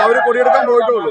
അവർ കൊടിയെടുക്കാൻ പോയിട്ടുള്ളൂ.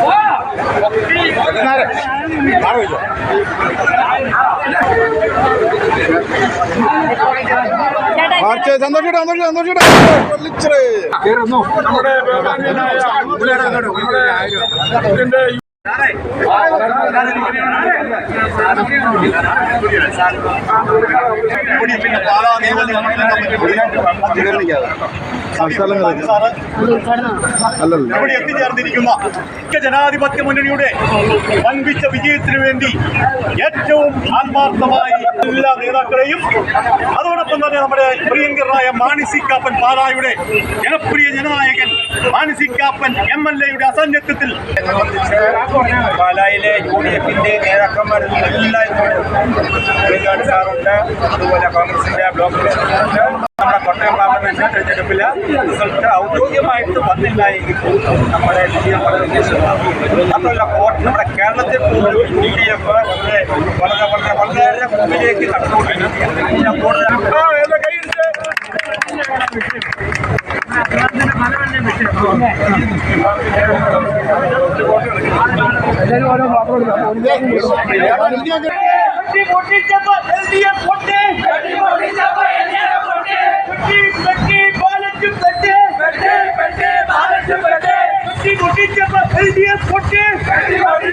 വാ മാർച്ച് സന്തോഷിട്ടെ സന്തോഷിട്ടെ സന്തോഷിട്ടെ നമ്മുടെ ഇവിടെ എത്തിച്ചേർന്നിരിക്കുന്ന ജനാധിപത്യ മുന്നണിയുടെ വൻപിച്ച വിജയത്തിനു വേണ്ടി ഏറ്റവും ആത്മാർത്ഥമായി എല്ലാ നേതാക്കളെയും. അതോടൊപ്പം തന്നെ നമ്മുടെ പ്രിയങ്കരായ മാണിസിക്കാപ്പൻ പാലായുടെ ജനപ്രിയ ജനനായകൻ മാണിസിക്കാപ്പൻ എം എൽ എയുടെ അസാന്നിധ്യത്തിൽ. പാലായിലെ യു ഡി എഫിന്റെ നേതാക്കന്മാരെല്ലാം എല്ലായ്പ്പോഴും സാറുണ്ട്. അതുപോലെ കോൺഗ്രസിന്റെ ബ്ലോക്ക് പ്രസിഡന്റ് കോട്ടയം പാർലമെന്റ് തെരഞ്ഞെടുപ്പിൽ റിസൾട്ട് ഔദ്യോഗികമായിട്ട് വന്നില്ല എങ്കിൽ പോലും നമ്മുടെ വിജയം വളരെ വ്യത്യസ്തമാണ് മാത്രമല്ല കോട്ട- നമ്മുടെ കേരളത്തിൽ പോലും യു ഡി എഫ് വളരെ വളരെ വളരെ വളരെ മുമ്പിലേക്ക് കടന്നുകൊണ്ടിരിക്കുകയാണ് ഞാൻ കൂടുതൽ ആ, എല്ലാ એટલી મોટી ચપલ એલડીએફ ખોટે એટલી મોટી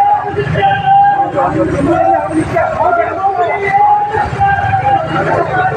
Thank you.